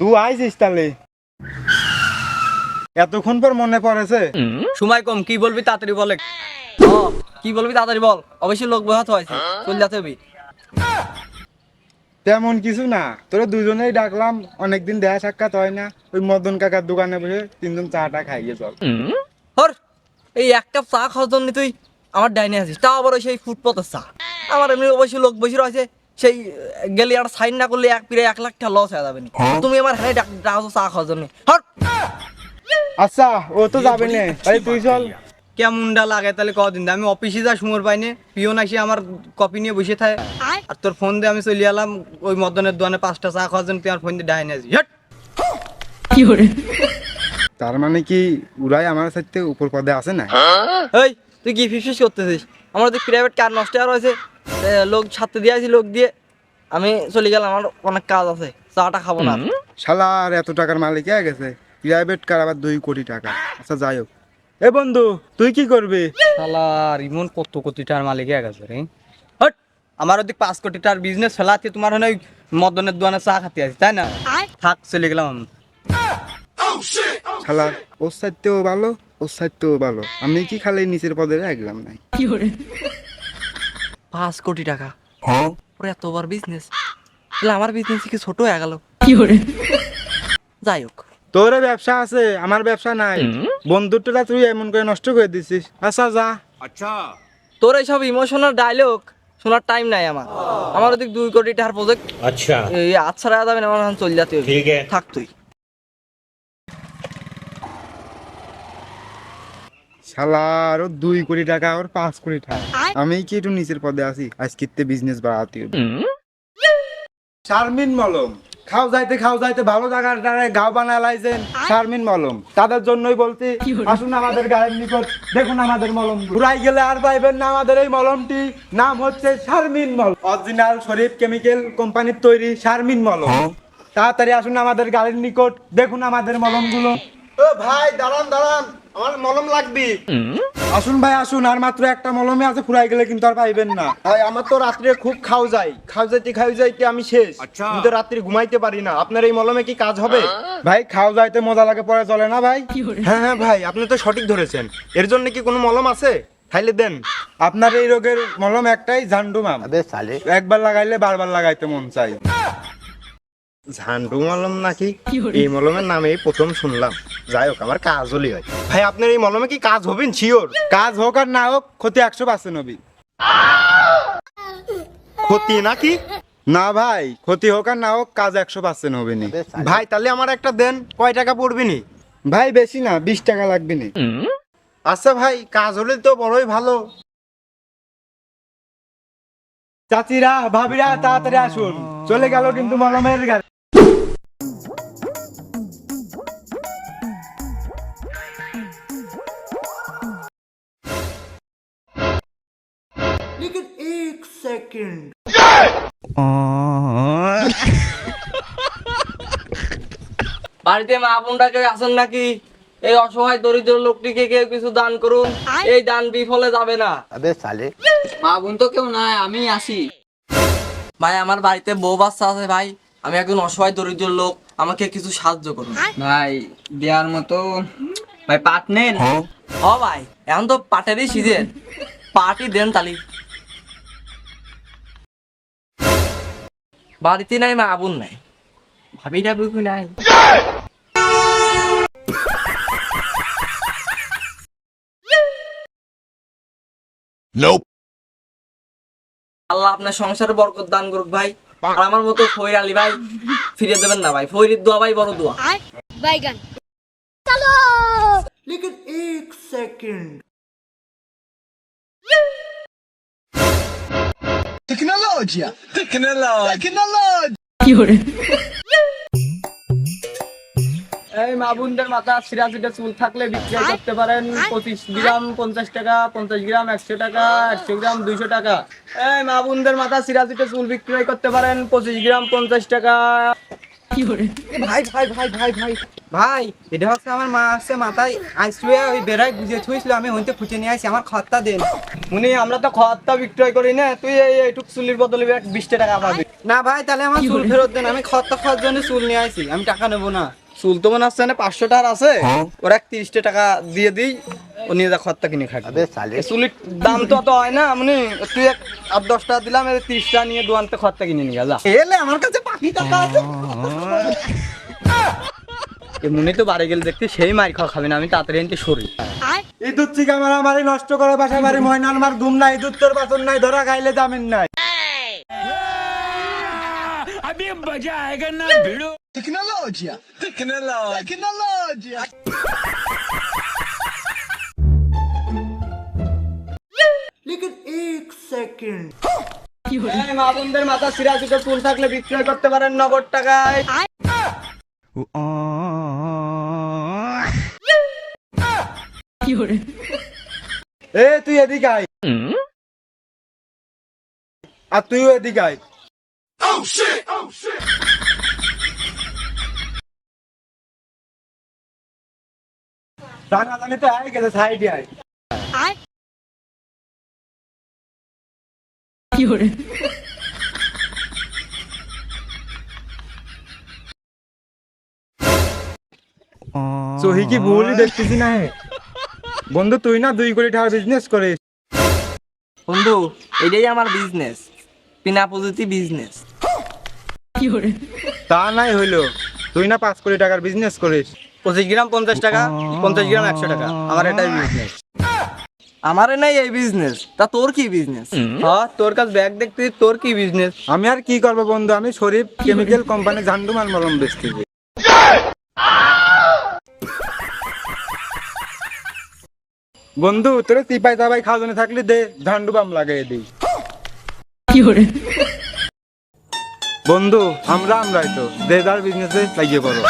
তুই আইছিস তাহলে এতক্ষণ পর মনে পড়েছে সময় কম কি বলবি তাড়াতাড়ি বলে কি বলবি তাড়াতাড়ি বল অবশ্যই লোক বহাত হয়েছে চল যেতে হবে তেমন কিছু না তোরা দুজনেই ডাকলাম অনেকদিন দেখা সাক্ষাৎ হয় না ওই মদন কাকার দোকানে বসে তিনজন চাটা খাইয়ে চল হর এই এক কাপ চা খাওয়ার জন্য তুই আমার ডাইনে আছিস। তাও আবার ওই সেই ফুটপথের চা। আমার এমনি অবশ্যই লোক বসে রয়েছে। সেই গেলে আর সাইন না করলে এক পিড়ে এক লাখ টাকা লস হয়ে যাবে তুমি আমার হ্যাঁ ডাকছো চা খাওয়ার জন্য। আচ্ছা ও তো যাবে না। তুই চল। কেমনটা লাগে তাহলে কদিন আমি অফিসে যা সময় পাইনি পিওন আসি আমার কপি নিয়ে বসে থাকে। আর তোর ফোন দিয়ে আমি চলে এলাম ওই মদনের দোকানে পাঁচটা চা খাওয়ার জন্য তুই আমার ফোন দিয়ে ডাইনে আছিস হট। তার মানে কি উড়াই আমার সাথে উপর পদে আছে না? এই তুই কি ফিস করতেছিস? আমার তো প্রাইভেট কার নষ্ট হয়ে রয়েছে। লোক ছাড়তে দিয়ে আছি লোক দিয়ে। আমি চলে গেলাম আমার অনেক কাজ আছে চাটা খাব না। শালা আর এত টাকার মালিক হয়ে গেছে। প্রাইভেট কার আবার দুই কোটি টাকা। আচ্ছা যাই হোক। এ বন্ধু তুই কি করবি? শালার ইমন কত কোটি টাকার মালিক হয়ে গেছে রে। হট আমার ওদিক পাঁচ কোটি টাকার বিজনেস ফেলাতে তোমার হয় মদনের দোকানে চা খাতে আছি তাই না? থাক চলে গেলাম আমি। শালা ওর সাইডতেও ভালো ওর সাইডতেও ভালো। আমি কি খালি নিচের পদে রাখলাম নাই? পাঁচ কোটি টাকা। হ্যাঁ? ওর বিজনেস তাহলে আমার বিজনেস কি ছোট হয়ে গেল? যাই হোক। তোর ব্যবসা আছে আমার ব্যবসা নাই। বন্ধুত্বটা তুই এমন করে নষ্ট করে দিছিস। আচ্ছা যা। আচ্ছা। তোর এইসব ইমোশনাল ডায়লগ শোনার টাইম নাই আমার। আমার ওদিক দুই কোটি টাকার প্রজেক্ট আচ্ছা। আচ্ছা রাখা যাবে না আমার চল যাতে থাক তুই। শালা দুই কোটি টাকা আর পাঁচ কোটি টাকা। আমি কি একটু নিচের পদে আছি? আজকে বিজনেস বাড়াতে হবে। শারমিন মলম। খাও যাইতে খাও যাইতে ভালো জায়গার গাও বানায় লাইছেন শারমিন মলম। তাদের জন্যই বলতে আসুন আমাদের গায়ের নিকট দেখুন আমাদের মলম। ঘুরাই গেলে আর পাইবেন না আমাদের এই মলমটি। নাম হচ্ছে শারমিন মলম। অরিজিনাল শরীফ কেমিক্যাল কোম্পানির তৈরি শারমিন মলম। তাড়াতাড়ি আসুন আমাদের গাড়ির নিকট দেখুন আমাদের মলমগুলো। ও ভাই দাঁড়ান দাঁড়ান। আমার মলম লাগবে। আসুন ভাই আসুন। আর মাত্র একটা মলমে আছে ফুরাই গেলে কিন্তু আর পাইবেন না। ভাই আমার তো রাত্রে খুব খাও যায়। খাও যাইতে খাও যাইতে আমি শেষ। আমি তো রাত্রে ঘুমাইতে পারি না। আপনার এই মলমে কি কাজ হবে? ভাই খাও যাইতে মজা লাগে পরে চলে না ভাই? হ্যাঁ হ্যাঁ ভাই আপনি তো সঠিক ধরেছেন। এর জন্য কি কোনো মলম আছে? খাইলে দেন। আপনার এই রোগের মলম একটাই ঝান্ডু মাম। একবার লাগাইলে বারবার লাগাইতে মন চাই ঝান্ডু মলম নাকি? এই মলমের নামে এই প্রথম শুনলাম। যাই হোক আমার কাজ হলেই হয়। ভাই আপনার এই মলমে কি কাজ হবেন? শিওর কাজ হোক আর না হোক ক্ষতি একশো পার্সেন্ট হবি ক্ষতি নাকি? না ভাই ক্ষতি হোক আর না হোক কাজ একশো পার্সেন্ট হবে নি। ভাই তাহলে আমার একটা দেন কয় টাকা পড়বে নি? ভাই বেশি না বিশ টাকা লাগবে নি। আচ্ছা ভাই কাজ হলে তো বড়ই ভালো। চাচিরা ভাবিরা তাড়াতাড়ি আসুন। চলে গেল কিন্তু মলমের গাড়ি। বাড়িতে মা বোনরা কেউ আসেন নাকি? এই অসহায় দরিদ্র লোকটিকে কেউ কিছু দান করুন। এই দান বিফলে যাবে না। মা বোন তো কেউ নাই আমি আসি ভাই আমার বাড়িতে বউ বাচ্চা আছে ভাই। আমি একজন অসহায় দরিদ্র লোক আমাকে কিছু সাহায্য করুন। ভাই দেওয়ার মতো ভাই পাট নেন। হ ভাই এখন তো পাটেরই সিজন পাটই দেন তালি। বাড়িতে নাই মা বোন নাই। ভাবি টাবি নাই? আল্লাহ আপনার সংসারে বরকত দান করুক ভাই। আর আমার মতো ফইর আলী ভাই ফিরে দেবেন না ভাই। ফইরির দোয়া ভাই বড় দোয়া। Technologia. Technologia. Technologia. You're... এই মাবুনদের মাথা সিরাজ এটা চুল থাকলে বিক্রয় করতে পারেন পঁচিশ গ্রাম পঞ্চাশ টাকা পঞ্চাশ গ্রাম একশো টাকা একশো গ্রাম দুইশো টাকা এই মাবুনদের মাথা সিরাজ এটা চুল বিক্রয় করতে পারেন পঁচিশ গ্রাম পঞ্চাশ টাকা ভাই ভাই ভাই ভাই ভাই। ভাই এটা হচ্ছে আমার মা আসছে মাথায় আসবে ওই বেড়াই বুঝিয়ে থুইছিল আমি হইতে খুঁজে নিয়ে আসি আমার খত্তা দেন। উনি আমরা তো খত্তা বিক্রয় করি না তুই এই এইটুক চুলির বদলে এক বিশটা টাকা পাবি। না ভাই তাহলে আমার চুল ফেরত দেন আমি খত্তা খাওয়ার জন্য চুল নিয়ে আসি আমি টাকা নেব না। চুল তো মনে হচ্ছে না পাঁচশো টাকার আছে ওরা এক তিরিশটা টাকা দিয়ে দিই নিয়ে যা খত্তা কিনে খাই এই চুলির দাম তো অত হয় না মানে তুই এক আট দশ টাকা দিলাম এই তিরিশ টাকা নিয়ে দোকানতে খত্তা কিনে নিয়ে যা এলে আমার কাছে পাখি টাকা আছে। এমনি তো বাড়ি গেলে দেখতে সেই মার খাওয়া খাবে না আমি তাড়াতাড়ি এনতে সরি। ইঁদুর চিকা মারা মারি নষ্ট করে বাসা বাড়ি ময়নার আমার ঘুম নাই ইঁদুর তোর বাসন নাই ধরা খাইলে জামিন নাই। এই মা বোনদের মাথা সিরা দুটো চুল থাকলে বিক্রয় করতে পারেন নগদ টাকায়। এ তুই এদিকে আয়। আর তুইও এদিকে আয়। জানা জানি তো আয় গেছে সাইডে আয়। সহি কি ভুলই দেখতেছি না বন্ধু তুই না দুই কোটি টাকার বিজনেস করিস। বন্ধু এটাই আমার বিজনেস বিনা পুঁজিতে বিজনেস তা নাই হইল। তুই না পাঁচ কোটি টাকার বিজনেস করিস। পঁচিশ গ্রাম পঞ্চাশ টাকা পঞ্চাশ গ্রাম একশো টাকা। আমার এটাই বিজনেস আমার নাই এই বিজনেস তা তোর কি বিজনেস হ্যাঁ তোর কাছে ব্যাগ দেখতে তোর কি বিজনেস আমি আর কি করব বন্ধু? আমি শরীফ কেমিক্যাল কোম্পানি ঝান্ডুমাল মলম বেচতেছি। বন্ধু তোর চিপাই চাপাই খাওয়া জন্য থাকলে দে ঝান্ডু বাম লাগাই দিই। বন্ধু আমরা আমরাই তো দে যার বিজনেসে লাগিয়ে পড়ো।